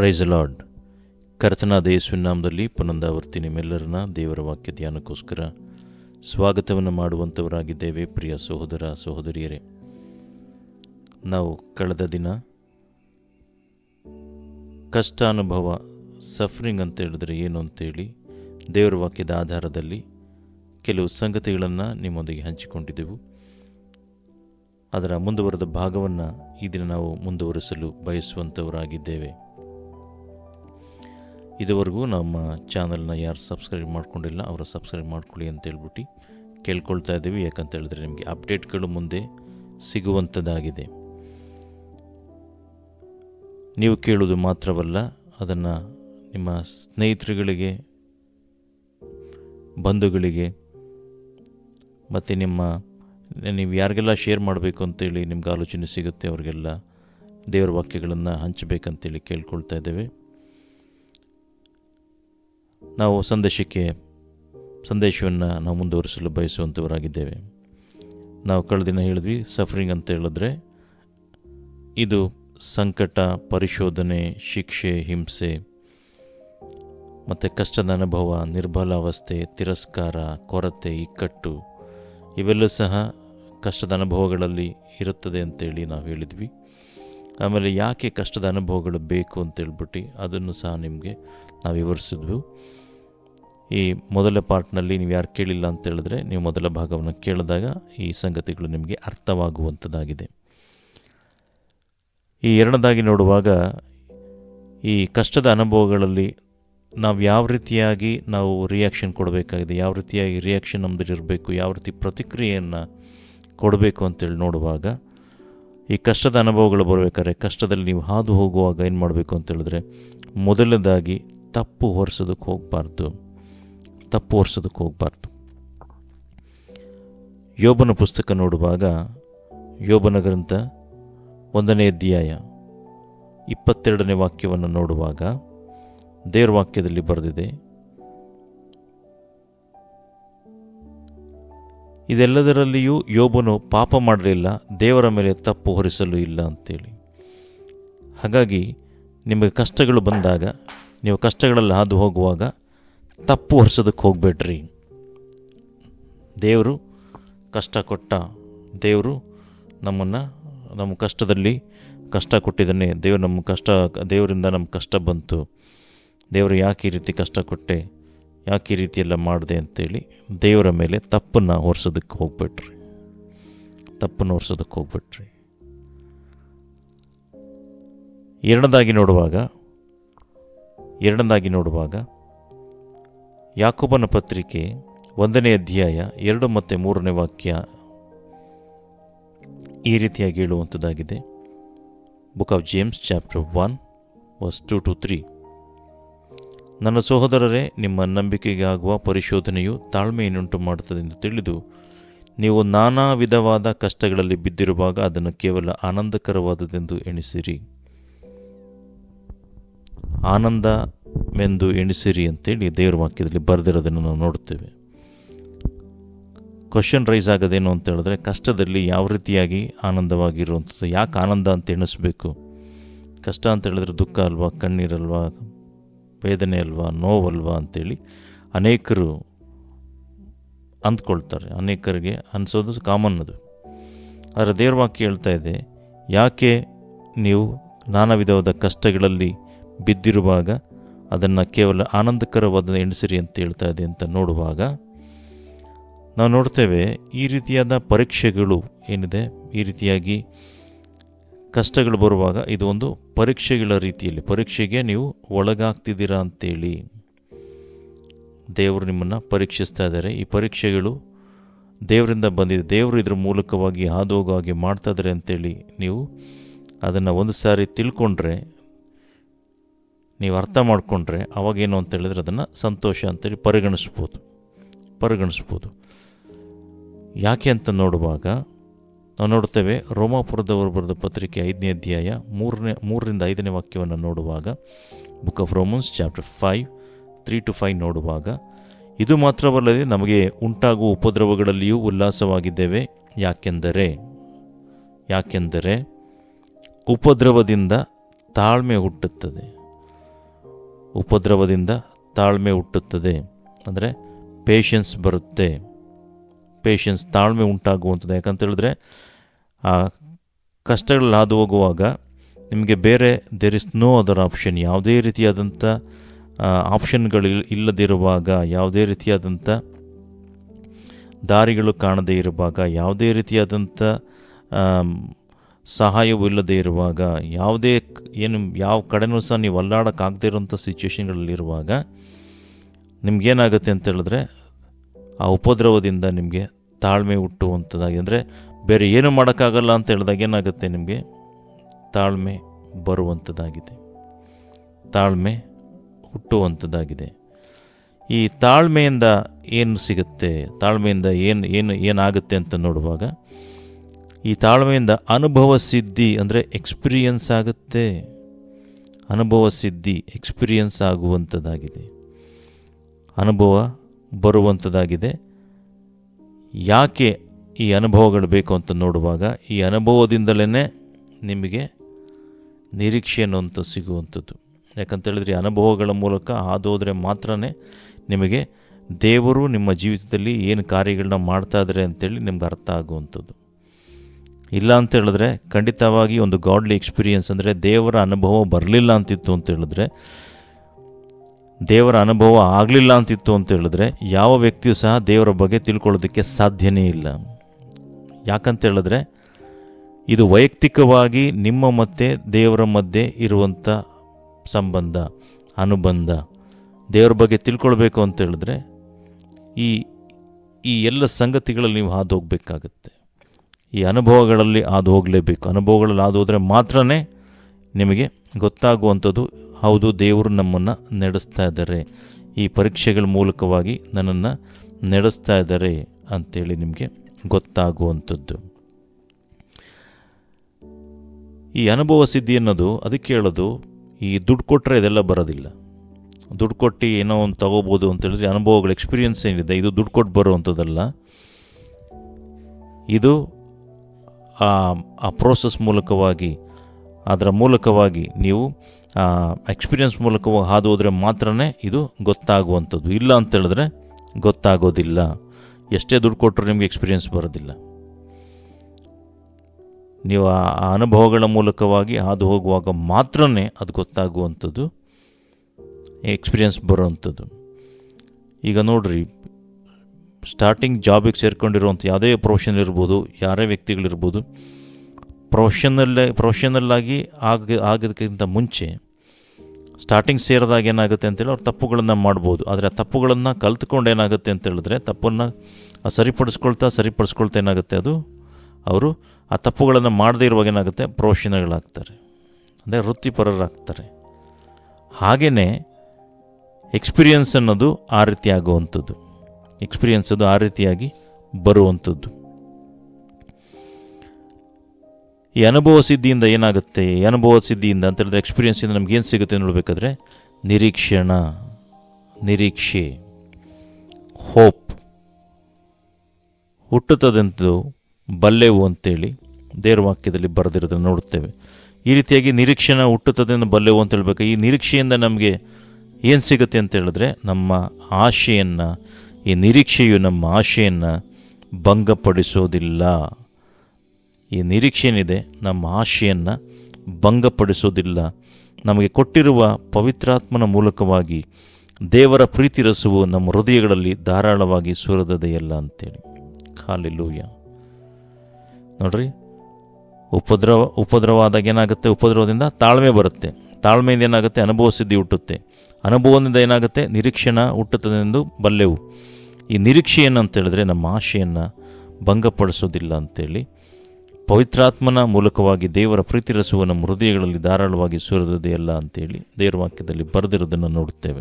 Price lord ಕರ್ತನಾದ ಯೇಸುವಿನ ನಾಮದಲ್ಲಿ ಪುನಂದಾವರ್ತಿ ನಿಮ್ಮೆಲ್ಲರನ್ನ ದೇವರ ವಾಕ್ಯ ಧ್ಯಾನಕ್ಕೋಸ್ಕರ ಸ್ವಾಗತವನ್ನು ಮಾಡುವಂಥವರಾಗಿದ್ದೇವೆ ಪ್ರಿಯ ಸಹೋದರ, ಸಹೋದರಿಯರೇ, ನಾವು ಕಳೆದ ದಿನ ಕಷ್ಟ ಅನುಭವ ಸಫರಿಂಗ್ ಅಂತ ಹೇಳಿದ್ರೆ ಏನು ಅಂತೇಳಿ ದೇವರ ವಾಕ್ಯದ ಆಧಾರದಲ್ಲಿ ಕೆಲವು ಸಂಗತಿಗಳನ್ನು ನಿಮ್ಮೊಂದಿಗೆ ಹಂಚಿಕೊಂಡಿದ್ದೆವು. ಅದರ ಮುಂದುವರೆದ ಭಾಗವನ್ನು ಈ ದಿನ ನಾವು ಮುಂದುವರಿಸಲು ಬಯಸುವಂಥವರಾಗಿದ್ದೇವೆ ಇದುವರೆಗೂ ನಮ್ಮ ಚಾನಲ್ನ ಯಾರು ಸಬ್ಸ್ಕ್ರೈಬ್ ಮಾಡ್ಕೊಂಡಿಲ್ಲ, ಅವರು ಸಬ್ಸ್ಕ್ರೈಬ್ ಮಾಡ್ಕೊಳ್ಳಿ ಅಂತ ಹೇಳ್ಬಿಟ್ಟು ಕೇಳ್ಕೊಳ್ತಾ ಇದ್ದೀವಿ. ಯಾಕಂತ ಹೇಳಿದ್ರೆ ನಿಮಗೆ ಅಪ್ಡೇಟ್ಗಳು ಮುಂದೆ ಸಿಗುವಂಥದ್ದಾಗಿದೆ. ನೀವು ಕೇಳುವುದು ಮಾತ್ರವಲ್ಲ, ಅದನ್ನು ನಿಮ್ಮ ಸ್ನೇಹಿತರುಗಳಿಗೆ, ಬಂಧುಗಳಿಗೆ, ಮತ್ತು ನಿಮ್ಮ, ನೀವು ಯಾರಿಗೆಲ್ಲ ಶೇರ್ ಮಾಡಬೇಕು ಅಂತೇಳಿ ನಿಮ್ಗೆ ಆಲೋಚನೆ ಸಿಗುತ್ತೆ, ಅವರಿಗೆಲ್ಲ ದೇವರ ವಾಕ್ಯಗಳನ್ನು ಹಂಚಬೇಕಂತೇಳಿ ಕೇಳ್ಕೊಳ್ತಾ ಇದ್ದೇವೆ. ನಾವು ಸಂದೇಶಕ್ಕೆ, ಸಂದೇಶವನ್ನು ನಾವು ಮುಂದುವರಿಸಲು ಬಯಸುವಂಥವರಾಗಿದ್ದೇವೆ. ನಾವು ಕಳೆದ ದಿನ ಹೇಳಿದ್ವಿ ಸಫರಿಂಗ್ ಅಂತ ಹೇಳಿದ್ರೆ, ಇದು ಸಂಕಟ, ಪರಿಶೋಧನೆ, ಶಿಕ್ಷೆ, ಹಿಂಸೆ, ಮತ್ತು ಕಷ್ಟದ ಅನುಭವ ನಿರ್ಬಲಾವಸ್ಥೆ ತಿರಸ್ಕಾರ, ಕೊರತೆ, ಇಕ್ಕಟ್ಟು, ಇವೆಲ್ಲ ಸಹ ಕಷ್ಟದ ಅನುಭವಗಳಲ್ಲಿ ಇರುತ್ತದೆ ಅಂತೇಳಿ ನಾವು ಹೇಳಿದ್ವಿ. ಆಮೇಲೆ ಯಾಕೆ ಕಷ್ಟದ ಅನುಭವಗಳು ಬೇಕು ಅಂತೇಳ್ಬಿಟ್ಟು ಅದನ್ನು ಸಹ ನಿಮಗೆ ನಾವು ವಿವರಿಸಿದ್ವು. ಈ ಮೊದಲ ಪಾರ್ಟ್ನಲ್ಲಿ ನೀವು ಯಾರು ಕೇಳಿಲ್ಲ ಅಂತ ಹೇಳಿದ್ರೆ ನೀವು ಮೊದಲ ಭಾಗವನ್ನು ಕೇಳಿದಾಗ ಈ ಸಂಗತಿಗಳು ನಿಮಗೆ ಅರ್ಥವಾಗುವಂಥದ್ದಾಗಿದೆ. ಈ ಎರಡನೇದಾಗಿ ನೋಡುವಾಗ ಈ ಕಷ್ಟದ ಅನುಭವಗಳಲ್ಲಿ ನಾವು ಯಾವ ರೀತಿಯಾಗಿ ನಾವು ರಿಯಾಕ್ಷನ್ ಕೊಡಬೇಕಾಗಿದೆ, ಯಾವ ರೀತಿಯಾಗಿ ರಿಯಾಕ್ಷನ್ ನಮ್ಮದ್ರಲ್ಲಿ ಇರಬೇಕು, ಯಾವ ರೀತಿ ಪ್ರತಿಕ್ರಿಯೆಯನ್ನು ಕೊಡಬೇಕು ಅಂತೇಳಿ ನೋಡುವಾಗ ಈ ಕಷ್ಟದ ಅನುಭವಗಳು ಬರಬೇಕಾದ್ರೆ ಕಷ್ಟದಲ್ಲಿ ನೀವು ಹಾದು ಹೋಗುವಾಗ ಏನು ಮಾಡಬೇಕು ಅಂತ ಹೇಳಿದ್ರೆ ಮೊದಲನೇದಾಗಿ ತಪ್ಪು ಹೊರಿಸೋದಕ್ಕೆ ಹೋಗಬಾರ್ದು. ತಪ್ಪು ಒರೆಸೋದಕ್ಕೆ ಹೋಗಬಾರ್ದು. ಯೋಬನ ಪುಸ್ತಕ ನೋಡುವಾಗ ಯೋಬನ ಗ್ರಂಥ ಒಂದನೇ ಅಧ್ಯಾಯ ಇಪ್ಪತ್ತೆರಡನೇ ವಾಕ್ಯವನ್ನು ನೋಡುವಾಗ ದೇವರ ವಾಕ್ಯದಲ್ಲಿ ಬರೆದಿದೆ, ಇದೆಲ್ಲದರಲ್ಲಿಯೂ ಯೋಬನು ಪಾಪ ಮಾಡಲಿಲ್ಲ, ದೇವರ ಮೇಲೆ ತಪ್ಪು ಹೊರಿಸಲು ಇಲ್ಲ ಅಂತೇಳಿ. ಹಾಗಾಗಿ ನಿಮಗೆ ಕಷ್ಟಗಳು ಬಂದಾಗ, ನೀವು ಕಷ್ಟಗಳಲ್ಲಿ ಹಾದು ಹೋಗುವಾಗ ತಪ್ಪು ಹೊರಿಸೋದಕ್ಕೆ ಹೋಗಬೇಡ್ರಿ. ದೇವರು ಕಷ್ಟ ಕೊಟ್ಟ ದೇವರು ನಮ್ಮನ್ನು ನಮ್ಮ ಕಷ್ಟದಲ್ಲಿ ಕಷ್ಟ ಕೊಟ್ಟಿದ್ದಾನೆ. ದೇವರು ನಮ್ಮ ಕಷ್ಟ, ದೇವರಿಂದ ನಮ್ಮ ಕಷ್ಟ ಬಂತು. ದೇವರು ಯಾಕೆ ಈ ರೀತಿ ಕಷ್ಟ ಕೊಟ್ಟೆ? ಯಾಕೆ ಈ ರೀತಿ ಎಲ್ಲ ಮಾಡಿದೆ ಅಂತೇಳಿ ದೇವರ ಮೇಲೆ ತಪ್ಪನ್ನು ಹೊರಿಸೋದಕ್ಕೆ ಹೋಗ್ಬಿಟ್ರಿ ತಪ್ಪನ್ನು ಹೊರಿಸೋದಕ್ಕೆ ಹೋಗ್ಬಿಟ್ರಿ ಎರಡನೇದಾಗಿ ನೋಡುವಾಗ ಎರಡನೇದಾಗಿ ನೋಡುವಾಗ ಯಾಕೋಬನ ಪತ್ರಿಕೆ ಒಂದನೇ ಅಧ್ಯಾಯ ಎರಡು ಮತ್ತು ಮೂರನೇ ವಾಕ್ಯ ಈ ರೀತಿಯಾಗಿ ಹೇಳುವಂಥದ್ದಾಗಿದೆ. Book of James chapter one verse two to three ನನ್ನ ಸಹೋದರರೇ, ನಿಮ್ಮ ನಂಬಿಕೆಗೆ ಆಗುವ ಪರಿಶೋಧನೆಯು ತಾಳ್ಮೆಯನ್ನುಂಟು ಮಾಡುತ್ತದೆ ಎಂದು ತಿಳಿದು, ನೀವು ನಾನಾ ವಿಧವಾದ ಕಷ್ಟಗಳಲ್ಲಿ ಬಿದ್ದಿರುವಾಗ ಅದನ್ನು ಕೇವಲ ಆನಂದಕರವಾದದೆಂದು ಎಣಿಸಿರಿ. ಆನಂದವೆಂದು ಎಣಿಸಿರಿ ಅಂತೇಳಿ ದೇವರ ವಾಕ್ಯದಲ್ಲಿ ಬರೆದಿರೋದನ್ನು ನಾವು ನೋಡ್ತೇವೆ. ಕ್ವಶನ್ ರೈಸ್ ಆಗೋದೇನು ಅಂತ ಹೇಳಿದ್ರೆ, ಕಷ್ಟದಲ್ಲಿ ಯಾವ ರೀತಿಯಾಗಿ ಆನಂದವಾಗಿರುವಂಥದ್ದು, ಯಾಕೆ ಆನಂದ ಅಂತ ಎಣಿಸ್ಬೇಕು? ಕಷ್ಟ ಅಂತ ಹೇಳಿದ್ರೆ ದುಃಖ ಅಲ್ವಾ, ಕಣ್ಣೀರಲ್ವಾ, ವೇದನೆ ಅಲ್ವಾ, ನೋವಲ್ವಾ ಅಂತೇಳಿ ಅನೇಕರು ಅಂದ್ಕೊಳ್ತಾರೆ. ಅನೇಕರಿಗೆ ಅನಿಸೋದು ಕಾಮನ್ ಅದು. ಆದರೆ ದೇವ್ರ ವಾಕ್ಯ ಹೇಳ್ತಾ ಇದೆ, ಯಾಕೆ ನೀವು ನಾನಾ ವಿಧವಾದ ಕಷ್ಟಗಳಲ್ಲಿ ಬಿದ್ದಿರುವಾಗ ಅದನ್ನು ಕೇವಲ ಆನಂದಕರವಾದ ಎಣಿಸಿರಿ ಅಂತ ಹೇಳ್ತಾ ಇದೆ ಅಂತ ನೋಡುವಾಗ ನಾವು ನೋಡ್ತೇವೆ ಈ ರೀತಿಯಾದ ಪರೀಕ್ಷೆಗಳು ಏನಿದೆ? ಈ ರೀತಿಯಾಗಿ ಕಷ್ಟಗಳು ಬರುವಾಗ ಇದು ಒಂದು ಪರೀಕ್ಷೆಗಳ ರೀತಿಯಲ್ಲಿ, ಪರೀಕ್ಷೆಗೆ ನೀವು ಒಳಗಾಗ್ತಿದ್ದೀರಾ ಅಂತೇಳಿ ದೇವರು ನಿಮ್ಮನ್ನು ಪರೀಕ್ಷಿಸ್ತಾ ಇದ್ದಾರೆ. ಈ ಪರೀಕ್ಷೆಗಳು ದೇವರಿಂದ ಬಂದಿದೆ. ದೇವರು ಇದ್ರ ಮೂಲಕವಾಗಿ ಹಾದು ಹೋಗೋ ಹಾಗೆ ಮಾಡ್ತಾ ಇದ್ದಾರೆ ಅಂತೇಳಿ ನೀವು ಅದನ್ನು ಒಂದು ಸಾರಿ ತಿಳ್ಕೊಂಡ್ರೆ ನೀವು ಅರ್ಥ ಮಾಡಿಕೊಂಡ್ರೆ ಅವಾಗೇನು ಅಂತ ಹೇಳಿದ್ರೆ ಅದನ್ನು ಸಂತೋಷ ಅಂತೇಳಿ ಪರಿಗಣಿಸ್ಬೋದು. ಪರಿಗಣಿಸ್ಬೋದು. ಯಾಕೆ ಅಂತ ನೋಡುವಾಗ ನಾವು ನೋಡ್ತೇವೆ ರೋಮಾಪುರದವರು ಬರೆದ ಪತ್ರಿಕೆ ಐದನೇ ಅಧ್ಯಾಯ ಮೂರನೇ, ಮೂರರಿಂದ ಐದನೇ ವಾಕ್ಯವನ್ನು ನೋಡುವಾಗ book of Romans chapter five three to five ನೋಡುವಾಗ, ಇದು ಮಾತ್ರವಲ್ಲದೆ ನಮಗೆ ಉಂಟಾಗುವ ಉಪದ್ರವಗಳಲ್ಲಿಯೂ ಉಲ್ಲಾಸವಾಗಿದ್ದೇವೆ. ಯಾಕೆಂದರೆ ಯಾಕೆಂದರೆ ಉಪದ್ರವದಿಂದ ತಾಳ್ಮೆ ಹುಟ್ಟುತ್ತದೆ. ಉಪದ್ರವದಿಂದ ತಾಳ್ಮೆ ಹುಟ್ಟುತ್ತದೆ. ಅಂದರೆ ಪೇಷನ್ಸ್ ಬರುತ್ತೆ. ಪೇಷನ್ಸ್ ತಾಳ್ಮೆ ಉಂಟಾಗುವಂಥದ್ದು. ಯಾಕಂತ ಹೇಳಿದ್ರೆ, ಆ ಕಷ್ಟಗಳಲ್ಲಿ ಹಾದು ಹೋಗುವಾಗ ನಿಮಗೆ ಬೇರೆ there is no other option ಯಾವುದೇ ರೀತಿಯಾದಂಥ ಆಪ್ಷನ್ಗಳು ಇಲ್ಲದಿರುವಾಗ, ಯಾವುದೇ ರೀತಿಯಾದಂಥ ದಾರಿಗಳು ಕಾಣದೇ ಇರುವಾಗ, ಯಾವುದೇ ರೀತಿಯಾದಂಥ ಸಹಾಯವು ಇಲ್ಲದೇ ಇರುವಾಗ, ಯಾವುದೇ ಏನು, ಯಾವ ಕಡೆನೂ ಸಹ ನೀವು ಅಲ್ಲಾಡೋಕ್ಕಾಗದೇ ಇರೋಂಥ ಸಿಚುವೇಷನ್ಗಳಲ್ಲಿರುವಾಗ ನಿಮಗೇನಾಗುತ್ತೆ ಅಂತ ಹೇಳಿದ್ರೆ, ಆ ಉಪದ್ರವದಿಂದ ನಿಮಗೆ ತಾಳ್ಮೆ ಹುಟ್ಟುವಂಥದ್ದಾಗಿ, ಅಂದರೆ ಬೇರೆ ಏನು ಮಾಡೋಕ್ಕಾಗಲ್ಲ ಅಂತ ಹೇಳಿದಾಗ ಏನಾಗುತ್ತೆ ನಿಮಗೆ? ತಾಳ್ಮೆ ಬರುವಂಥದ್ದಾಗಿದೆ. ತಾಳ್ಮೆ ಹುಟ್ಟುವಂಥದ್ದಾಗಿದೆ. ಈ ತಾಳ್ಮೆಯಿಂದ ಏನು ಸಿಗುತ್ತೆ? ತಾಳ್ಮೆಯಿಂದ ಏನು ಏನು, ಏನಾಗುತ್ತೆ ಅಂತ ನೋಡುವಾಗ ಈ ತಾಳ್ಮೆಯಿಂದ ಅನುಭವ ಸಿದ್ಧಿ ಅಂದರೆ ಎಕ್ಸ್ಪೀರಿಯನ್ಸ್ ಆಗುತ್ತೆ. ಅನುಭವ ಸಿದ್ಧಿ ಎಕ್ಸ್ಪೀರಿಯನ್ಸ್ ಆಗುವಂಥದ್ದಾಗಿದೆ ಅನುಭವ ಬರುವಂಥದ್ದಾಗಿದೆ ಯಾಕೆ ಈ ಅನುಭವಗಳು ಬೇಕು ಅಂತ ನೋಡುವಾಗ ಈ ಅನುಭವದಿಂದಲೇ ನಿಮಗೆ ನಿರೀಕ್ಷೆ ಅನ್ನುವಂಥ ಸಿಗುವಂಥದ್ದು. ಯಾಕಂತೇಳಿದ್ರೆ ಅನುಭವಗಳ ಮೂಲಕ ಹಾದೋದ್ರೆ ಮಾತ್ರ ನಿಮಗೆ ದೇವರು ನಿಮ್ಮ ಜೀವಿತದಲ್ಲಿ ಏನು ಕಾರ್ಯಗಳನ್ನ ಮಾಡ್ತಾ ಇದ್ದಾರೆ ಅಂತೇಳಿ ನಿಮ್ಗೆ ಅರ್ಥ ಆಗುವಂಥದ್ದು. ಇಲ್ಲ ಅಂತ ಹೇಳಿದ್ರೆ ಖಂಡಿತವಾಗಿ ಒಂದು ಗಾಡ್ಲಿ ಎಕ್ಸ್ಪೀರಿಯೆನ್ಸ್ ಅಂದರೆ ದೇವರ ಅನುಭವ ಬರಲಿಲ್ಲ ಅಂತಿತ್ತು ಅಂತ ಹೇಳಿದ್ರೆ, ದೇವರ ಅನುಭವ ಆಗಲಿಲ್ಲ ಅಂತಿತ್ತು ಅಂತ ಹೇಳಿದ್ರೆ ಯಾವ ವ್ಯಕ್ತಿಯು ಸಹ ದೇವರ ಬಗ್ಗೆ ತಿಳ್ಕೊಳ್ಳೋದಕ್ಕೆ ಸಾಧ್ಯನೇ ಇಲ್ಲ. ಯಾಕಂತ ಹೇಳಿದ್ರೆ ಇದು ವೈಯಕ್ತಿಕವಾಗಿ ನಿಮ್ಮ ಮತ್ತೆ ದೇವರ ಮಧ್ಯೆ ಇರುವಂಥ ಸಂಬಂಧ, ಅನುಬಂಧ ದೇವರ ಬಗ್ಗೆ ತಿಳ್ಕೊಳ್ಬೇಕು ಅಂತ ಹೇಳಿದ್ರೆ ಈ ಈ ಎಲ್ಲ ಸಂಗತಿಗಳಲ್ಲಿ ನೀವು ಹಾದು ಹೋಗಬೇಕಾಗತ್ತೆ. ಈ ಅನುಭವಗಳಲ್ಲಿ ಹಾದು ಹೋಗಲೇಬೇಕು ಅನುಭವಗಳಲ್ಲಿ ಹಾದು ಹೋದರೆ ಮಾತ್ರ ನಿಮಗೆ ಗೊತ್ತಾಗುವಂಥದ್ದು ಹೌದು, ದೇವರು ನಮ್ಮನ್ನು ನಡೆಸ್ತಾ ಇದ್ದಾರೆ. ಈ ಪರೀಕ್ಷೆಗಳ ಮೂಲಕವಾಗಿ ನನ್ನನ್ನು ನಡೆಸ್ತಾ ಇದ್ದಾರೆ ಅಂಥೇಳಿ ನಿಮಗೆ ಗೊತ್ತಾಗುವಂಥದ್ದು. ಈ ಅನುಭವ ಸಿದ್ಧಿ ಅನ್ನೋದು ಅದಕ್ಕೆ ಹೇಳೋದು, ಈ ದುಡ್ಡು ಕೊಟ್ಟರೆ ಇದೆಲ್ಲ ಬರೋದಿಲ್ಲ. ದುಡ್ಡು ಕೊಟ್ಟು ಏನೋ ಒಂದು ತಗೋಬೋದು ಅಂತ ಹೇಳಿದ್ರೆ ಅನುಭವಗಳ ಎಕ್ಸ್ಪೀರಿಯನ್ಸ್ ಏನಿದೆ, ಇದು ದುಡ್ಡು ಕೊಟ್ಟು ಬರುವಂಥದ್ದಲ್ಲ. ಇದು ಆ ಪ್ರೋಸೆಸ್ ಮೂಲಕವಾಗಿ, ಅದರ ಮೂಲಕವಾಗಿ ನೀವು ಎಕ್ಸ್ಪೀರಿಯನ್ಸ್ ಮೂಲಕವಾಗಿ ಹಾದು ಹೋದರೆ ಮಾತ್ರ ಇದು ಗೊತ್ತಾಗುವಂಥದ್ದು. ಇಲ್ಲ ಅಂತೇಳಿದ್ರೆ ಗೊತ್ತಾಗೋದಿಲ್ಲ. ಎಷ್ಟೇ ದುಡ್ಡು ಕೊಟ್ಟರು ನಿಮಗೆ ಎಕ್ಸ್ಪೀರಿಯನ್ಸ್ ಬರೋದಿಲ್ಲ. ನೀವು ಆ ಅನುಭವಗಳ ಮೂಲಕವಾಗಿ ಹಾದು ಹೋಗುವಾಗ ಮಾತ್ರ ಅದು ಗೊತ್ತಾಗುವಂಥದ್ದು ಎಕ್ಸ್ಪೀರಿಯನ್ಸ್ ಬರುವಂಥದ್ದು. ಈಗ ನೋಡ್ರಿ ಸ್ಟಾರ್ಟಿಂಗ್ ಜಾಬಿಗೆ ಸೇರ್ಕೊಂಡಿರುವಂಥ ಯಾವುದೇ ಪ್ರೊಫೆಷನ್ ಇರ್ಬೋದು, ಯಾರೇ ವ್ಯಕ್ತಿಗಳಿರ್ಬೋದು ಪ್ರೊಫೆಷನಲ್ಲೇ ಪ್ರೊಫೆಷನಲ್ಲಾಗಿ ಆಗ ಆಗೋದಕ್ಕಿಂತ ಮುಂಚೆ ಸ್ಟಾರ್ಟಿಂಗ್ ಸೇರಿದಾಗ ಏನಾಗುತ್ತೆ ಅಂತೇಳಿ ಅವ್ರು ತಪ್ಪುಗಳನ್ನು ಮಾಡ್ಬೋದು. ಆದರೆ ಆ ತಪ್ಪುಗಳನ್ನು ಕಲ್ತ್ಕೊಂಡು ಏನಾಗುತ್ತೆ ಅಂತ ಹೇಳಿದ್ರೆ ತಪ್ಪನ್ನು ಸರಿಪಡಿಸ್ಕೊಳ್ತಾ ಸರಿಪಡಿಸ್ಕೊಳ್ತಾ ಏನಾಗುತ್ತೆ ಅದು? ಅವರು ಆ ತಪ್ಪುಗಳನ್ನು ಮಾಡದೇ ಇರುವಾಗ ಏನಾಗುತ್ತೆ? ಪ್ರೊಫೆಷನಲ್ಗಳಾಗ್ತಾರೆ ಅಂದರೆ ವೃತ್ತಿಪರರಾಗ್ತಾರೆ. ಹಾಗೆಯೇ ಎಕ್ಸ್ಪೀರಿಯನ್ಸ್ ಅನ್ನೋದು ಆ ರೀತಿ ಆಗುವಂಥದ್ದು. ಎಕ್ಸ್ಪೀರಿಯನ್ಸ್ ಅದು ಆ ರೀತಿಯಾಗಿ ಬರುವಂಥದ್ದು. ಈ ಅನುಭವ ಸಿದ್ಧಿಯಿಂದ ಏನಾಗುತ್ತೆ? ಈ ಅನುಭವ ಸಿದ್ಧಿಯಿಂದ ಅಂತ ಹೇಳಿದ್ರೆ ಎಕ್ಸ್ಪೀರಿಯೆನ್ಸಿಂದ ನಮ್ಗೆ ಏನು ಸಿಗುತ್ತೆ ನೋಡಬೇಕಾದ್ರೆ ನಿರೀಕ್ಷಣ, ನಿರೀಕ್ಷೆ, ಹೋಪ್. ಹುಟ್ಟುತ್ತದೆಂದು ಬಲ್ಲೆವು ಅಂತೇಳಿ ದೇವ್ರ ವಾಕ್ಯದಲ್ಲಿ ಬರೆದಿರೋದನ್ನು ನೋಡುತ್ತೇವೆ. ಈ ರೀತಿಯಾಗಿ ನಿರೀಕ್ಷಣ ಹುಟ್ಟುತ್ತದೆ ಬಲ್ಲೆವು ಅಂತ ಹೇಳ್ಬೇಕು ಈ ನಿರೀಕ್ಷೆಯಿಂದ ನಮಗೆ ಏನು ಸಿಗುತ್ತೆ ಅಂತ ಹೇಳಿದ್ರೆ ನಮ್ಮ ಆಶೆಯನ್ನು ಈ ನಿರೀಕ್ಷೆಯು ನಮ್ಮ ಆಶೆಯನ್ನು ಭಂಗಪಡಿಸೋದಿಲ್ಲ. ಈ ನಿರೀಕ್ಷೆ ಏನಿದೆ? ನಮ್ಮ ಆಶೆಯನ್ನು ಭಂಗಪಡಿಸೋದಿಲ್ಲ. ನಮಗೆ ಕೊಟ್ಟಿರುವ ಪವಿತ್ರಾತ್ಮನ ಮೂಲಕವಾಗಿ ದೇವರ ಪ್ರೀತಿ ರಸವು ನಮ್ಮ ಹೃದಯಗಳಲ್ಲಿ ಧಾರಾಳವಾಗಿ ಸುರದದೆಯಲ್ಲ ಅಂತೇಳಿ. ಖಾಲಿಲೂಯ ನೋಡ್ರಿ ಉಪದ್ರವ ಉಪದ್ರವ ಆದಾಗ ಏನಾಗುತ್ತೆ? ಉಪದ್ರವದಿಂದ ತಾಳ್ಮೆ ಬರುತ್ತೆ. ತಾಳ್ಮೆಯಿಂದ ಏನಾಗುತ್ತೆ? ಅನುಭವ ಸಿದ್ಧಿ ಹುಟ್ಟುತ್ತೆ. ಅನುಭವದಿಂದ ಏನಾಗುತ್ತೆ? ನಿರೀಕ್ಷಣ ಹುಟ್ಟುತ್ತದೆ ಎಂದು ಬಲ್ಲೆವು. ಈ ನಿರೀಕ್ಷೆಯನ್ನು ಅಂತೇಳಿದ್ರೆ ನಮ್ಮ ಆಶೆಯನ್ನು ಭಂಗಪಡಿಸೋದಿಲ್ಲ ಅಂತೇಳಿ ಪವಿತ್ರಾತ್ಮನ ಮೂಲಕವಾಗಿ ದೇವರ ಪ್ರೀತಿ ರಸವು ನಮ್ಮ ಹೃದಯಗಳಲ್ಲಿ ಧಾರಾಳವಾಗಿ ಸುರಿದದೆಯಲ್ಲ ಅಂತೇಳಿ ದೇವರ ವಾಕ್ಯದಲ್ಲಿ ಬರೆದಿರೋದನ್ನು ನೋಡುತ್ತೇವೆ.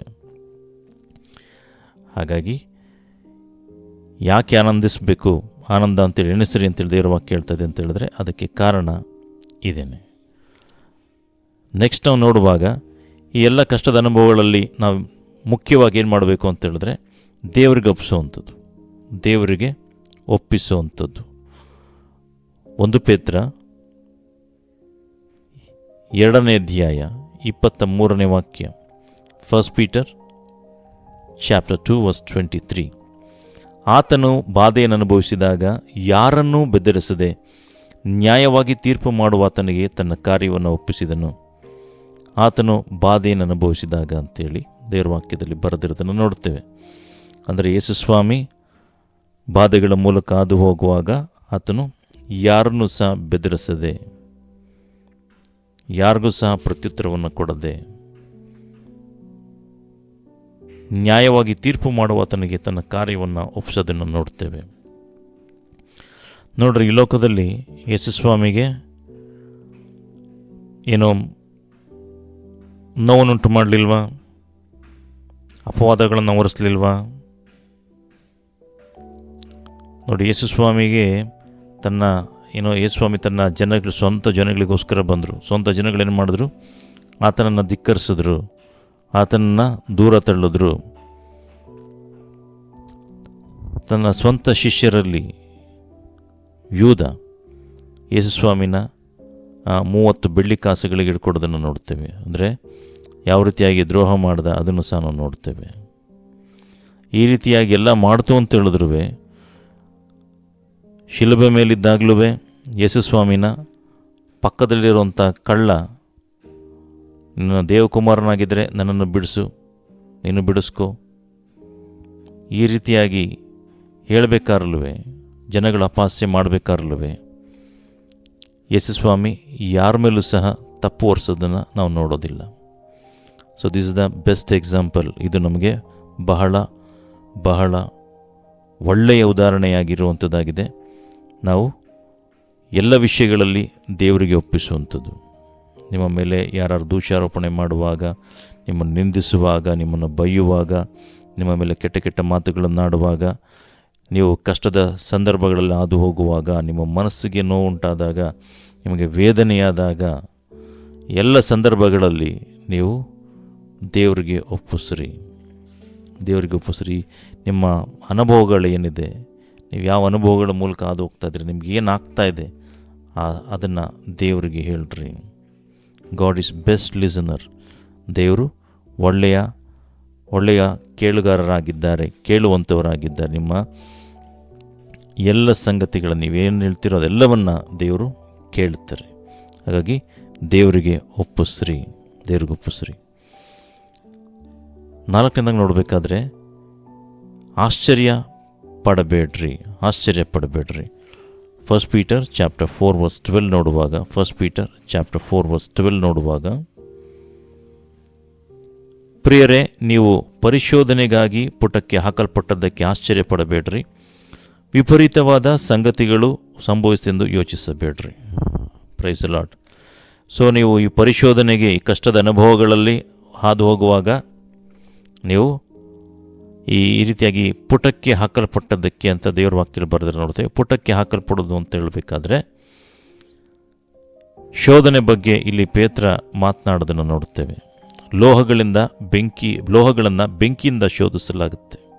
ಹಾಗಾಗಿ ಯಾಕೆ ಆನಂದಿಸಬೇಕು? ಆನಂದ ಅಂತೇಳಿ ಎಣಿಸ್ರಿ ಅಂತೇಳಿ ದೇವರ ವಾಕ್ಯ ಹೇಳ್ತದೆ ಅಂತ ಹೇಳಿದ್ರೆ ಅದಕ್ಕೆ ಕಾರಣ ಇದೇನೆ. ನೆಕ್ಸ್ಟ್ ನಾವು ನೋಡುವಾಗ ಈ ಎಲ್ಲ ಕಷ್ಟದ ಅನುಭವಗಳಲ್ಲಿ ನಾವು ಮುಖ್ಯವಾಗಿ ಏನು ಮಾಡಬೇಕು ಅಂತ ಹೇಳಿದ್ರೆ ದೇವರಿಗೆ ಒಪ್ಪಿಸುವಂಥದ್ದು. ದೇವರಿಗೆ ಒಪ್ಪಿಸುವಂಥದ್ದು. ಒಂದು ಪೇತ್ರ ಎರಡನೇ ಅಧ್ಯಾಯ ಇಪ್ಪತ್ತ ಮೂರನೇ ವಾಕ್ಯ. First Peter chapter two verse twenty three ಆತನು ಬಾಧೆಯನ್ನು ಅನುಭವಿಸಿದಾಗ ಯಾರನ್ನೂ ಬೆದರಿಸದೆ ನ್ಯಾಯವಾಗಿ ತೀರ್ಪು ಮಾಡುವ ಆತನಿಗೆ ತನ್ನ ಕಾರ್ಯವನ್ನು ಒಪ್ಪಿಸಿದನು. ಆತನು ಬಾಧೆಯನ್ನು ಅನುಭವಿಸಿದಾಗ ಅಂತೇಳಿ ದೇವರ ವಾಕ್ಯದಲ್ಲಿ ಬರೆದಿರೋದನ್ನು ನೋಡ್ತೇವೆ ಅಂದರೆ ಯೇಸುಸ್ವಾಮಿ ಬಾಧೆಗಳ ಮೂಲಕ ಹಾದು ಹೋಗುವಾಗ ಆತನು ಯಾರನ್ನು ಸಹ ಬೆದರಿಸದೆ, ಯಾರಿಗೂ ಸಹ ಪ್ರತ್ಯುತ್ತರವನ್ನು ಕೊಡದೆ, ನ್ಯಾಯವಾಗಿ ತೀರ್ಪು ಮಾಡುವ ಆತನಿಗೆ ತನ್ನ ಕಾರ್ಯವನ್ನು ಒಪ್ಪಿಸೋದನ್ನು ನೋಡ್ತೇವೆ ನೋಡ್ರಿ, ಈ ಲೋಕದಲ್ಲಿ ಯೇಸುಸ್ವಾಮಿಗೆ ಏನೋ ನೋವನ್ನುಂಟು ಮಾಡಲಿಲ್ವಾ? ಅಪವಾದಗಳನ್ನು ಹೊರಿಸಲಿಲ್ವಾ? ನೋಡಿ ಯೇಸುಸ್ವಾಮಿಗೆ ತನ್ನ, ಏನೋ ಯೇಸುಸ್ವಾಮಿ ತನ್ನ ಜನಗಳು, ಸ್ವಂತ ಜನಗಳಿಗೋಸ್ಕರ ಬಂದರು. ಸ್ವಂತ ಜನಗಳೇನು ಮಾಡಿದ್ರು? ಆತನನ್ನು ಧಿಕ್ಕರಿಸಿದ್ರು. ಆತನನ್ನು ದೂರ ತಳ್ಳಿದ್ರು. ತನ್ನ ಸ್ವಂತ ಶಿಷ್ಯರಲ್ಲಿ ಯೂದ ಯೇಸುಸ್ವಾಮಿನ ಮೂವತ್ತು ಬೆಳ್ಳಿ ಕಾಸುಗಳಿಗೆ ಹಿಡ್ಕೊಡೋದನ್ನು ನೋಡ್ತೇವೆ. ಅಂದರೆ ಯಾವ ರೀತಿಯಾಗಿ ದ್ರೋಹ ಮಾಡಿದ ಅದನ್ನು ಸಹ ನಾವು ನೋಡ್ತೇವೆ. ಈ ರೀತಿಯಾಗಿ ಎಲ್ಲ ಮಾಡ್ತು ಅಂತ ಹೇಳಿದ್ರು ಶಿಲುಬೆ ಮೇಲಿದ್ದಾಗಲೂ ಯೇಸುಸ್ವಾಮಿನ ಪಕ್ಕದಲ್ಲಿರುವಂಥ ಕಳ್ಳ, ನಿನ್ನ ದೇವಕುಮಾರನಾಗಿದ್ದರೆ ನನ್ನನ್ನು ಬಿಡಿಸು, ನೀನು ಬಿಡಿಸ್ಕೋ. ಈ ರೀತಿಯಾಗಿ ಹೇಳಬೇಕಾರಲ್ವೇ, ಜನಗಳ ಅಪಾಸ್ಯ ಮಾಡಬೇಕಾರಲ್ವೇ, ಯೇಸುಸ್ವಾಮಿ ಯಾರ ಮೇಲೂ ಸಹ ತಪ್ಪು ಒರೆಸೋದನ್ನು ನಾವು ನೋಡೋದಿಲ್ಲ. So this is the best example ಇದು ನಮಗೆ ಬಹಳ ಬಹಳ ಒಳ್ಳೆಯ ಉದಾಹರಣೆಯಾಗಿರುವಂಥದ್ದಾಗಿದೆ. ನಾವು ಎಲ್ಲ ವಿಷಯಗಳಲ್ಲಿ ದೇವರಿಗೆ ಒಪ್ಪಿಸುವಂಥದ್ದು. ನಿಮ್ಮ ಮೇಲೆ ಯಾರು ದೂಷಾರೋಪಣೆ ಮಾಡುವಾಗ, ನಿಮ್ಮನ್ನು ನಿಂದಿಸುವಾಗ, ನಿಮ್ಮನ್ನು ಬೈಯುವಾಗ ನಿಮ್ಮ ಮೇಲೆ ಕೆಟ್ಟ ಕೆಟ್ಟ ಮಾತುಗಳನ್ನಾಡುವಾಗ, ನೀವು ಕಷ್ಟದ ಸಂದರ್ಭಗಳಲ್ಲಿ ಹಾದು ಹೋಗುವಾಗ ನಿಮ್ಮ ಮನಸ್ಸಿಗೆ ನೋವು ಉಂಟಾದಾಗ ನಿಮಗೆ ವೇದನೆಯಾದಾಗ, ಎಲ್ಲ ಸಂದರ್ಭಗಳಲ್ಲಿ ನೀವು ದೇವರಿಗೆ ಒಪ್ಪಿಸ್ರಿ. ದೇವರಿಗೆ ಒಪ್ಪಿಸ್ರಿ. ನಿಮ್ಮ ಅನುಭವಗಳು ಏನಿದೆ? ನೀವು ಯಾವ ಅನುಭವಗಳ ಮೂಲಕ ಅದು ಹೋಗ್ತಾ ಇದ್ರಿ ನಿಮ್ಗೆ ಏನು ಆಗ್ತಾ ಇದೆ? ಅದನ್ನು ದೇವರಿಗೆ ಹೇಳ್ರಿ. God is best listener. ದೇವರು ಒಳ್ಳೆಯ ಒಳ್ಳೆಯ ಕೇಳುಗಾರರಾಗಿದ್ದಾರೆ ಕೇಳುವಂಥವರಾಗಿದ್ದಾರೆ ನಿಮ್ಮ ಎಲ್ಲ ಸಂಗತಿಗಳ ನೀವೇನು ಹೇಳ್ತಿರೋ ಅದೆಲ್ಲವನ್ನು ದೇವರು ಕೇಳುತ್ತಾರೆ. ಹಾಗಾಗಿ ದೇವರಿಗೆ ಒಪ್ಪಿಸ್ರಿ. ದೇವ್ರಿಗೆ ಒಪ್ಪಿಸ್ರಿ. ನಾಲ್ಕನೇದಾಗ ನೋಡಬೇಕಾದ್ರೆ ಆಶ್ಚರ್ಯ ಪಡಬೇಡ್ರಿ ಆಶ್ಚರ್ಯ ಪಡಬೇಡ್ರಿ first Peter chapter four verse twelve ನೋಡುವಾಗ first Peter chapter four verse twelve ನೋಡುವಾಗ, ಪ್ರಿಯರೇ, ನೀವು ಪರಿಶೋಧನೆಗಾಗಿ ಪುಟಕ್ಕೆ ಹಾಕಲ್ಪಟ್ಟದ್ದಕ್ಕೆ ಆಶ್ಚರ್ಯ ಪಡಬೇಡ್ರಿ ವಿಪರೀತವಾದ ಸಂಗತಿಗಳು ಸಂಭವಿಸೆಂದು ಯೋಚಿಸಬೇಡ್ರಿ. ಪ್ರೈಸ್ ಲಾಟ್ ಸೊ ನೀವು ಈ ಪರಿಶೋಧನೆಗೆ ಈ ಕಷ್ಟದ ಅನುಭವಗಳಲ್ಲಿ ಹಾದು ಹೋಗುವಾಗ ನೀವು ಈ ರೀತಿಯಾಗಿ ಪುಟಕ್ಕೆ ಹಾಕಲ್ಪಟ್ಟದ್ದಕ್ಕೆ ಅಂತ ದೇವರ ವಾಕ್ಯಲ್ಲಿ ಬರೆದ್ರೆ ನೋಡ್ತೇವೆ. ಪುಟಕ್ಕೆ ಹಾಕಲ್ಪಡೋದು ಅಂತ ಹೇಳಬೇಕಾದ್ರೆ, ಶೋಧನೆ ಬಗ್ಗೆ ಇಲ್ಲಿ ಪೇತ್ರ ಮಾತನಾಡೋದನ್ನು ನೋಡುತ್ತೇವೆ. ಲೋಹಗಳಿಂದ ಬೆಂಕಿ, ಲೋಹಗಳನ್ನು ಬೆಂಕಿಯಿಂದ ಶೋಧಿಸಲಾಗುತ್ತೆ.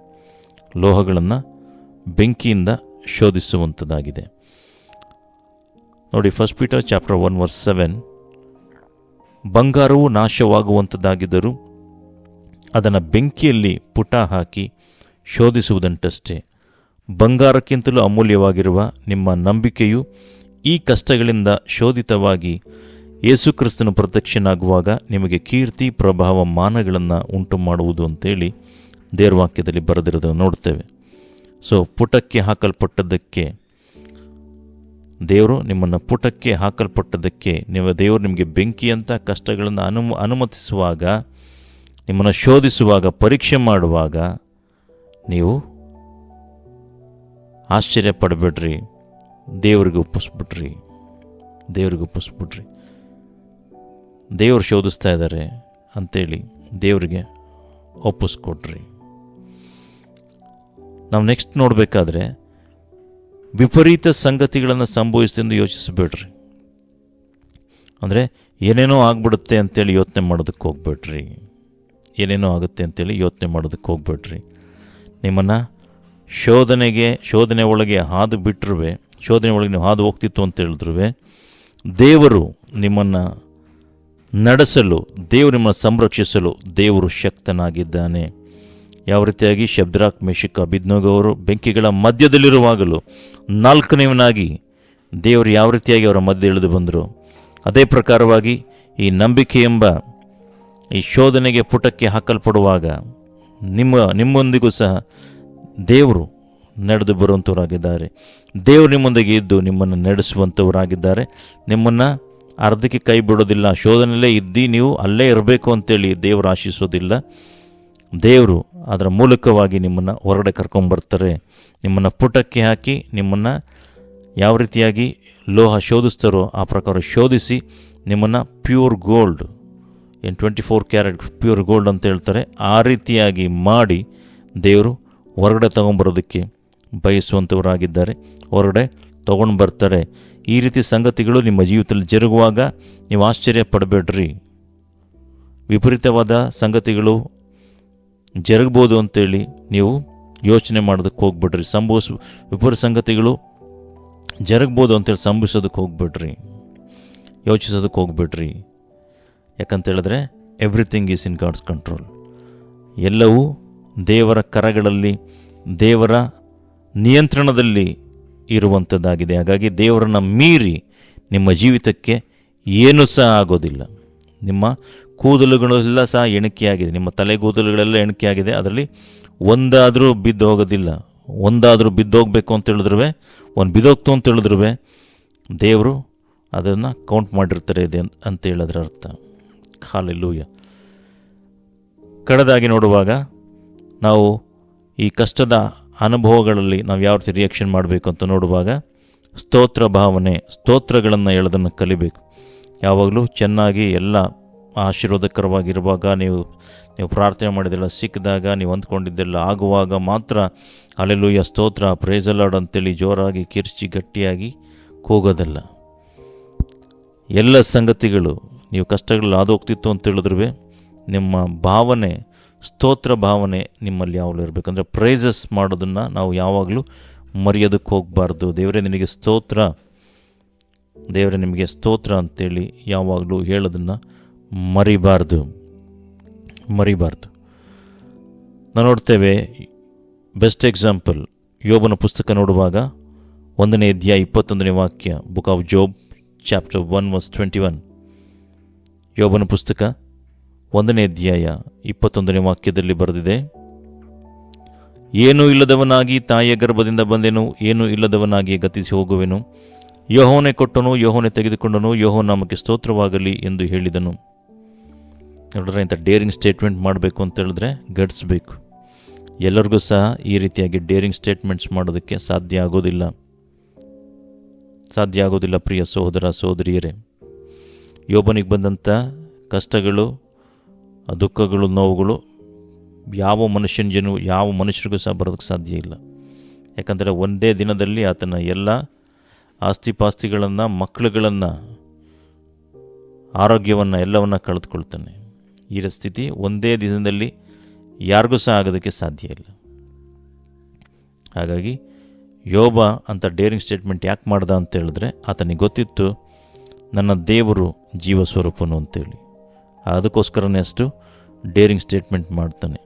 ಲೋಹಗಳನ್ನು ಬೆಂಕಿಯಿಂದ ಶೋಧಿಸುವಂಥದ್ದಾಗಿದೆ ನೋಡಿ first Peter chapter one verse seven ಬಂಗಾರವು ನಾಶವಾಗುವಂಥದ್ದಾಗಿದ್ದರೂ ಅದನ್ನು ಬೆಂಕಿಯಲ್ಲಿ ಪುಟ ಹಾಕಿ ಶೋಧಿಸುವುದಂಟಷ್ಟೇ. ಬಂಗಾರಕ್ಕಿಂತಲೂ ಅಮೂಲ್ಯವಾಗಿರುವ ನಿಮ್ಮ ನಂಬಿಕೆಯು ಈ ಕಷ್ಟಗಳಿಂದ ಶೋಧಿತವಾಗಿ ಯೇಸುಕ್ರಿಸ್ತನು ಪ್ರತ್ಯಕ್ಷನಾಗುವಾಗ ನಿಮಗೆ ಕೀರ್ತಿ, ಪ್ರಭಾವ, ಮಾನಗಳನ್ನು ಉಂಟು ಮಾಡುವುದು ಅಂತೇಳಿ ದೇವ್ರವಾಕ್ಯದಲ್ಲಿ ಬರೆದಿರೋದನ್ನು ನೋಡ್ತೇವೆ. ಸೊ ಪುಟಕ್ಕೆ ಹಾಕಲ್ಪಟ್ಟದ್ದಕ್ಕೆ ದೇವರು ನಿಮ್ಮನ್ನು ಪುಟಕ್ಕೆ ಹಾಕಲ್ಪಟ್ಟದ್ದಕ್ಕೆ ನೀವು ದೇವರು ನಿಮಗೆ ಬೆಂಕಿಯಂಥ ಕಷ್ಟಗಳನ್ನು ಅನುಮ, ಅನುಮತಿಸುವಾಗ ನಿಮ್ಮನ್ನು ಶೋಧಿಸುವಾಗ, ಪರೀಕ್ಷೆ ಮಾಡುವಾಗ ನೀವು ಆಶ್ಚರ್ಯ ಪಡಬೇಡ್ರಿ ದೇವರಿಗೆ ಒಪ್ಪಿಸ್ಬಿಟ್ರಿ ದೇವ್ರಿಗೆ ಒಪ್ಪಿಸ್ಬಿಟ್ರಿ ದೇವರು ಶೋಧಿಸ್ತಾ ಇದ್ದಾರೆ ಅಂಥೇಳಿ ದೇವರಿಗೆ ಒಪ್ಪಿಸ್ಕೊಟ್ರಿ ನಾವು ನೆಕ್ಸ್ಟ್ ನೋಡಬೇಕಾದ್ರೆ ವಿಪರೀತ ಸಂಗತಿಗಳನ್ನು ಸಂಭವಿಸ್ತೆಂದು ಯೋಚಿಸಬೇಡ್ರಿ. ಅಂದರೆ ಏನೇನೋ ಆಗ್ಬಿಡುತ್ತೆ ಅಂತೇಳಿ ಯೋಚನೆ ಮಾಡೋದಕ್ಕೆ ಹೋಗ್ಬೇಡ್ರಿ. ಏನೇನೋ ಆಗುತ್ತೆ ಅಂತೇಳಿ ಯೋಚನೆ ಮಾಡೋದಕ್ಕೆ ಹೋಗ್ಬೇಡ್ರಿ. ನಿಮ್ಮನ್ನು ಶೋಧನೆಗೆ, ಶೋಧನೆ ಒಳಗೆ ಹಾದು ಬಿಟ್ಟರು ಶೋಧನೆ ಒಳಗೆ ನೀವು ಹಾದು ಹೋಗ್ತಿತ್ತು ಅಂತ ಹೇಳಿದ್ರು ದೇವರು ನಿಮ್ಮನ್ನು ನಡೆಸಲು, ದೇವರು ನಿಮ್ಮನ್ನು ಸಂರಕ್ಷಿಸಲು ದೇವರು ಶಕ್ತನಾಗಿದ್ದಾನೆ. ಯಾವ ರೀತಿಯಾಗಿ? ಶಬ್ದ್ರಾಕ್, ಮೆಷಿಕ್ ಅಭಿಜ್ಞೋಗವರು ಬೆಂಕಿಗಳ ಮಧ್ಯದಲ್ಲಿರುವಾಗಲೂ ನಾಲ್ಕನೇವನಾಗಿ ದೇವರು ಯಾವ ರೀತಿಯಾಗಿ ಅವರ ಮಧ್ಯೆ ಇಳಿದು ಬಂದರು? ಅದೇ ಪ್ರಕಾರವಾಗಿ ಈ ನಂಬಿಕೆ ಎಂಬ ಈ ಶೋಧನೆಗೆ ಪುಟಕ್ಕೆ ಹಾಕಲ್ಪಡುವಾಗ ನಿಮ್ಮ, ನಿಮ್ಮೊಂದಿಗೂ ಸಹ ದೇವರು ನಡೆದು ಬರುವಂಥವರಾಗಿದ್ದಾರೆ ದೇವರು ನಿಮ್ಮೊಂದಿಗೆ ಇದ್ದು ನಿಮ್ಮನ್ನು ನಡೆಸುವಂಥವರಾಗಿದ್ದಾರೆ ನಿಮ್ಮನ್ನು ಅರ್ಧಕ್ಕೆ ಕೈ ಬಿಡೋದಿಲ್ಲ, ಶೋಧನೆಯಲ್ಲೇ ಇದ್ದು, ನೀವು ಅಲ್ಲೇ ಇರಬೇಕು ಅಂತೇಳಿ ದೇವರು ಆಶಿಸೋದಿಲ್ಲ. ದೇವರು ಅದರ ಮೂಲಕವಾಗಿ ನಿಮ್ಮನ್ನು ಹೊರಗಡೆ ಕರ್ಕೊಂಡ್ಬರ್ತಾರೆ ನಿಮ್ಮನ್ನು ಪುಟಕ್ಕೆ ಹಾಕಿ, ನಿಮ್ಮನ್ನು ಯಾವ ರೀತಿಯಾಗಿ ಲೋಹ ಶೋಧಿಸ್ತಾರೋ ಆ ಪ್ರಕಾರ ಶೋಧಿಸಿ, ನಿಮ್ಮನ್ನು ಪ್ಯೂರ್ ಗೋಲ್ಡ್ ಏನು twenty four carat pure gold ಅಂತ ಹೇಳ್ತಾರೆ, ಆ ರೀತಿಯಾಗಿ ಮಾಡಿ ದೇವರು ಹೊರಗಡೆ ತೊಗೊಂಬರೋದಕ್ಕೆ ಬಯಸುವಂಥವರಾಗಿದ್ದಾರೆ ಹೊರಗಡೆ ತೊಗೊಂಡು ಬರ್ತಾರೆ. ಈ ರೀತಿ ಸಂಗತಿಗಳು ನಿಮ್ಮ ಜೀವಿತದಲ್ಲಿ ಜರುಗುವಾಗ ನೀವು ಆಶ್ಚರ್ಯ ಪಡಬೇಡ್ರಿ. ವಿಪರೀತವಾದ ಸಂಗತಿಗಳು ಜರುಗ್ಬೋದು ಅಂತೇಳಿ ನೀವು ಯೋಚನೆ ಮಾಡೋದಕ್ಕೆ ಹೋಗ್ಬಿಡ್ರಿ. ಸಂಭವಿಸ್ ವಿಪರೀತ ಸಂಗತಿಗಳು ಜರುಗ್ಬೋದು ಅಂತೇಳಿ ಸಂಭವಿಸೋದಕ್ಕೆ ಹೋಗ್ಬಿಡ್ರಿ. ಯೋಚಿಸೋದಕ್ಕೆ ಹೋಗ್ಬಿಡ್ರಿ. ಯಾಕಂತ ಹೇಳಿದ್ರೆ everything is in God's control ಎಲ್ಲವೂ ದೇವರ ಕರಗಳಲ್ಲಿ, ದೇವರ ನಿಯಂತ್ರಣದಲ್ಲಿ ಇರುವಂಥದ್ದಾಗಿದೆ ಹಾಗಾಗಿ ದೇವರನ್ನು ಮೀರಿ ನಿಮ್ಮ ಜೀವಿತಕ್ಕೆ ಏನೂ ಸಹ ಆಗೋದಿಲ್ಲ. ನಿಮ್ಮ ಕೂದಲುಗಳೆಲ್ಲ ಸಹ ಎಣಿಕೆಯಾಗಿದೆ. ನಿಮ್ಮ ತಲೆ ಕೂದಲುಗಳೆಲ್ಲ ಎಣಿಕೆಯಾಗಿದೆ. ಅದರಲ್ಲಿ ಒಂದಾದರೂ ಬಿದ್ದು ಹೋಗೋದಿಲ್ಲ. ಒಂದಾದರೂ ಬಿದ್ದೋಗ್ಬೇಕು ಅಂತ ಹೇಳಿದ್ರು ಒಂದು ಬಿದ್ದೋಗ್ತು ಅಂತ ಹೇಳಿದ್ರು ದೇವರು ಅದನ್ನು ಕೌಂಟ್ ಮಾಡಿರ್ತಾರೆ ಇದೆ ಅಂತ ಹೇಳೋದ್ರ ಅರ್ಥ. ಹಾಲೆಲ್ಲೂಯ ಕಡೆದಾಗಿ ನೋಡುವಾಗ ನಾವು ಈ ಕಷ್ಟದ ಅನುಭವಗಳಲ್ಲಿ ನಾವು ಯಾವ ರೀತಿ ರಿಯಾಕ್ಷನ್ ಮಾಡಬೇಕು ಅಂತ ನೋಡುವಾಗ ಸ್ತೋತ್ರ ಭಾವನೆ, ಸ್ತೋತ್ರಗಳನ್ನು ಹೇಳೋದನ್ನು ಕಲಿಬೇಕು. ಯಾವಾಗಲೂ ಚೆನ್ನಾಗಿ ಎಲ್ಲ ಆಶೀರ್ವಾದಕರವಾಗಿರುವಾಗ ನೀವು ನೀವು ಪ್ರಾರ್ಥನೆ ಮಾಡಿದೆಲ್ಲ ಸಿಕ್ಕಿದಾಗ, ನೀವು ಅಂದ್ಕೊಂಡಿದ್ದೆಲ್ಲ ಆಗುವಾಗ ಮಾತ್ರ ಅಲ್ಲೆಲ್ಲೂಯ್ಯ ಸ್ತೋತ್ರ ಪ್ರೇಜಲಾಡ್ ಅಂತೇಳಿ ಜೋರಾಗಿ ಕಿರ್ಚಿ ಗಟ್ಟಿಯಾಗಿ ಕೂಗೋದಲ್ಲ. ಎಲ್ಲ ಸಂಗತಿಗಳು ನೀವು ಕಷ್ಟಗಳಲ್ಲಿ ಹಾದು ಹೋಗ್ತಿತ್ತು ಅಂತ ಹೇಳಿದ್ರು ನಿಮ್ಮ ಭಾವನೆ, ಸ್ತೋತ್ರ ಭಾವನೆ ನಿಮ್ಮಲ್ಲಿ ಯಾವಾಗಲೂ ಇರಬೇಕಂದ್ರೆ ಪ್ರೈಸಸ್ ಮಾಡೋದನ್ನು ನಾವು ಯಾವಾಗಲೂ ಮರೆಯೋದಕ್ಕೆ ಹೋಗಬಾರ್ದು. ದೇವರೇ ನಿನಗೆ ಸ್ತೋತ್ರ, ದೇವರೇ ನಿಮಗೆ ಸ್ತೋತ್ರ ಅಂತೇಳಿ ಯಾವಾಗಲೂ ಹೇಳೋದನ್ನು ಮರಿಬಾರ್ದು. ಮರಿಬಾರ್ದು. ನಾವು ನೋಡ್ತೇವೆ ಬೆಸ್ಟ್ ಎಕ್ಸಾಂಪಲ್ ಯೋಬನ ಪುಸ್ತಕ ನೋಡುವಾಗ ಒಂದನೇ ಅಧ್ಯಾಯ ಇಪ್ಪತ್ತೊಂದನೇ ವಾಕ್ಯ book of Job chapter one verse twenty one ಯೋಬನ ಪುಸ್ತಕ ಒಂದನೇ ಅಧ್ಯಾಯ ಇಪ್ಪತ್ತೊಂದನೇ ವಾಕ್ಯದಲ್ಲಿ ಬರೆದಿದೆ, ಏನೂ ಇಲ್ಲದವನಾಗಿ ತಾಯಿಯ ಗರ್ಭದಿಂದ ಬಂದೆನು, ಏನೂ ಇಲ್ಲದವನಾಗಿ ಗತಿಸಿ ಹೋಗುವೆನು. ಯೋಹೋನೆ ಕೊಟ್ಟನು, ಯೋಹೋನೆ ತೆಗೆದುಕೊಂಡನು ಯೋಹೋ ನಾಮಕ್ಕೆ ಸ್ತೋತ್ರವಾಗಲಿ ಎಂದು ಹೇಳಿದನು. ನೋಡಿದ್ರೆ ಇಂಥ ಡೇರಿಂಗ್ ಸ್ಟೇಟ್ಮೆಂಟ್ ಮಾಡಬೇಕು ಅಂತ ಹೇಳಿದ್ರೆ ಗಡ್ಸ್ಬೇಕು. ಎಲ್ಲರಿಗೂ ಸಹ ಈ ರೀತಿಯಾಗಿ ಡೇರಿಂಗ್ ಸ್ಟೇಟ್ಮೆಂಟ್ಸ್ ಮಾಡೋದಕ್ಕೆ ಸಾಧ್ಯ ಆಗೋದಿಲ್ಲ. ಸಾಧ್ಯ ಆಗೋದಿಲ್ಲ ಪ್ರಿಯ ಸಹೋದರ, ಸಹೋದರಿಯರೇ. ಯೋಬನಿಗೆ ಬಂದಂಥ ಕಷ್ಟಗಳು, ದುಃಖಗಳು, ನೋವುಗಳು ಯಾವ ಮನುಷ್ಯನ ಜನ ಯಾವ ಮನುಷ್ಯರಿಗೂ ಸಹ ಬರೋದಕ್ಕೆ ಸಾಧ್ಯ ಇಲ್ಲ. ಯಾಕಂದರೆ ಒಂದೇ ದಿನದಲ್ಲಿ ಆತನ ಎಲ್ಲ ಆಸ್ತಿಪಾಸ್ತಿಗಳನ್ನು, ಮಕ್ಕಳುಗಳನ್ನು, ಆರೋಗ್ಯವನ್ನು ಎಲ್ಲವನ್ನು ಕಳೆದುಕೊಳ್ತಾನೆ. ಈ ಸ್ಥಿತಿ ಒಂದೇ ದಿನದಲ್ಲಿ ಯಾರಿಗೂ ಸಹ ಆಗೋದಕ್ಕೆ ಸಾಧ್ಯ ಇಲ್ಲ. ಹಾಗಾಗಿ ಯೋಬ ಅಂತ ಡೇರಿಂಗ್ ಸ್ಟೇಟ್ಮೆಂಟ್ ಯಾಕೆ ಮಾಡ್ದ ಅಂತ ಹೇಳಿದ್ರೆ, ಆತನಿಗೆ ಗೊತ್ತಿತ್ತು, ನನ್ನ ದೇವರು ಜೀವ ಸ್ವರೂಪನು ಅಂತೇಳಿ. ಅದಕ್ಕೋಸ್ಕರನೇ ಅಷ್ಟು ಡೇರಿಂಗ್ ಸ್ಟೇಟ್ಮೆಂಟ್ ಮಾಡ್ತಾನೆ.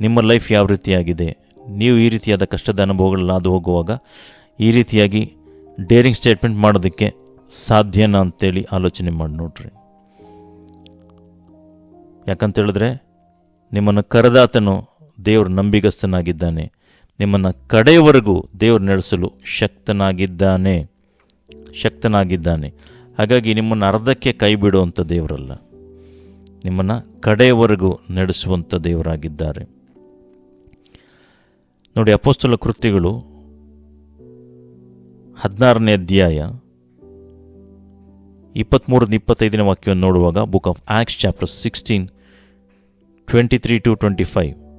ನಿಮ್ಮ ಲೈಫ್ ಯಾವ ರೀತಿಯಾಗಿದೆ? ನೀವು ಈ ರೀತಿಯಾದ ಕಷ್ಟದ ಅನುಭವಗಳಲ್ಲಿ ಹಾದು ಹೋಗುವಾಗ ಈ ರೀತಿಯಾಗಿ ಡೇರಿಂಗ್ ಸ್ಟೇಟ್ಮೆಂಟ್ ಮಾಡೋದಕ್ಕೆ ಸಾಧ್ಯನಾ ಅಂತೇಳಿ ಆಲೋಚನೆ ಮಾಡಿ ನೋಡ್ರಿ. ಯಾಕಂತೇಳಿದ್ರೆ ನಿಮ್ಮನ್ನು ಕರೆದಾತನು ದೇವರು ನಂಬಿಗಸ್ತನಾಗಿದ್ದಾನೆ. ನಿಮ್ಮನ್ನು ಕಡೆಯವರೆಗೂ ದೇವರು ನಡೆಸಲು ಶಕ್ತನಾಗಿದ್ದಾನೆ. ಶಕ್ತನಾಗಿದ್ದಾನೆ. ಹಾಗಾಗಿ ನಿಮ್ಮನ್ನು ಅರ್ಧಕ್ಕೆ ಕೈ ಬಿಡುವಂಥ ದೇವರಲ್ಲ. ನಿಮ್ಮನ್ನು ಕಡೆಯವರೆಗೂ ನಡೆಸುವಂಥ ದೇವರಾಗಿದ್ದಾರೆ. ನೋಡಿ, ಅಪೋಸ್ತಲ ಕೃತ್ಯಗಳು ಹದಿನಾರನೇ ಅಧ್ಯಾಯ ಇಪ್ಪತ್ತ್ಮೂರರಿಂದ ಇಪ್ಪತ್ತೈದನೇ ವಾಕ್ಯವನ್ನು ನೋಡುವಾಗ book of Acts chapter sixteen twenty three to twenty five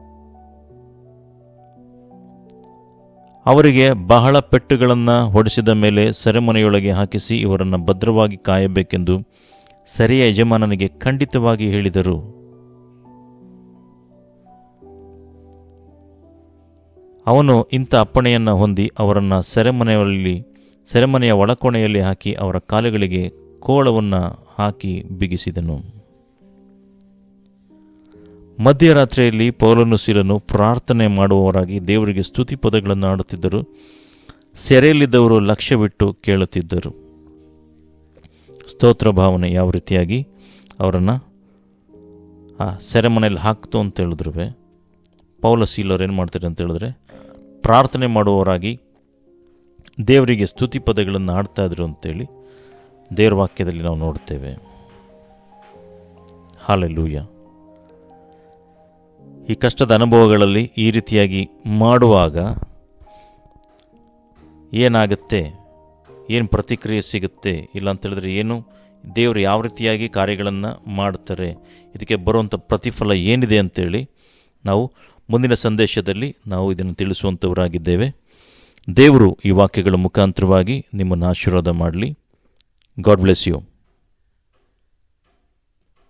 ಅವರಿಗೆ ಬಹಳ ಪೆಟ್ಟುಗಳನ್ನು ಹೊಡೆಸಿದ ಮೇಲೆ ಸೆರೆಮನೆಯೊಳಗೆ ಹಾಕಿಸಿ ಇವರನ್ನು ಭದ್ರವಾಗಿ ಕಾಯಬೇಕೆಂದು ಸರಿಯ ಯಜಮಾನನಿಗೆ ಖಂಡಿತವಾಗಿ ಹೇಳಿದರು. ಅವನು ಇಂಥ ಅಪ್ಪಣೆಯನ್ನು ಹೊಂದಿ ಅವರನ್ನು ಸೆರೆಮನೆಯಲ್ಲಿ, ಸೆರೆಮನೆಯ ಒಳಕೋಣೆಯಲ್ಲಿ ಹಾಕಿ ಅವರ ಕಾಲುಗಳಿಗೆ ಕೋಳವನ್ನು ಹಾಕಿ ಬಿಗಿಸಿದನು. ಮಧ್ಯರಾತ್ರಿಯಲ್ಲಿ ಪೌಲನು ಸಿರನು ಪ್ರಾರ್ಥನೆ ಮಾಡುವವರಾಗಿ ದೇವರಿಗೆ ಸ್ತುತಿ ಪದಗಳನ್ನು ಆಡುತ್ತಿದ್ದರು ಸೆರೆಯಲ್ಲಿದ್ದವರು ಲಕ್ಷ್ಯವಿಟ್ಟು ಕೇಳುತ್ತಿದ್ದರು. ಸ್ತೋತ್ರ ಭಾವನೆ ಯಾವ ರೀತಿಯಾಗಿ? ಅವರನ್ನು, ಆ, ಸೆರೆಮನೆಯಲ್ಲಿ ಹಾಕ್ತು ಅಂತ ಹೇಳಿದ್ರು ಪೌಲ ಸೀಲವ್ರು ಏನು ಮಾಡ್ತಾರೆ ಅಂತ ಹೇಳಿದ್ರೆ, ಪ್ರಾರ್ಥನೆ ಮಾಡುವವರಾಗಿ ದೇವರಿಗೆ ಸ್ತುತಿ ಪದಗಳನ್ನು ಆಡ್ತಾಯಿದ್ರು ಅಂತೇಳಿ ದೇವರ ವಾಕ್ಯದಲ್ಲಿ ನಾವು ನೋಡ್ತೇವೆ. ಹಾಲೆಲ್ಲೂಯ್ಯ ಈ ಕಷ್ಟದ ಅನುಭವಗಳಲ್ಲಿ ಈ ರೀತಿಯಾಗಿ ಮಾಡುವಾಗ ಏನಾಗುತ್ತೆ? ಏನು ಪ್ರತಿಕ್ರಿಯೆ ಸಿಗುತ್ತೆ? ಇಲ್ಲ ಅಂತ ಹೇಳಿದ್ರೆ ಏನು? ದೇವರು ಯಾವ ರೀತಿಯಾಗಿ ಕಾರ್ಯಗಳನ್ನು ಮಾಡ್ತಾರೆ ಇದಕ್ಕೆ ಬರುವಂಥ ಪ್ರತಿಫಲ ಏನಿದೆ ಅಂತೇಳಿ ನಾವು ಮುಂದಿನ ಸಂದೇಶದಲ್ಲಿ ನಾವು ಇದನ್ನು ತಿಳಿಸುವಂಥವರಾಗಿದ್ದೇವೆ ದೇವರು ಈ ವಾಕ್ಯಗಳ ಮುಖಾಂತರವಾಗಿ ನಿಮ್ಮನ್ನು ಆಶೀರ್ವಾದ ಮಾಡಲಿ. God bless you.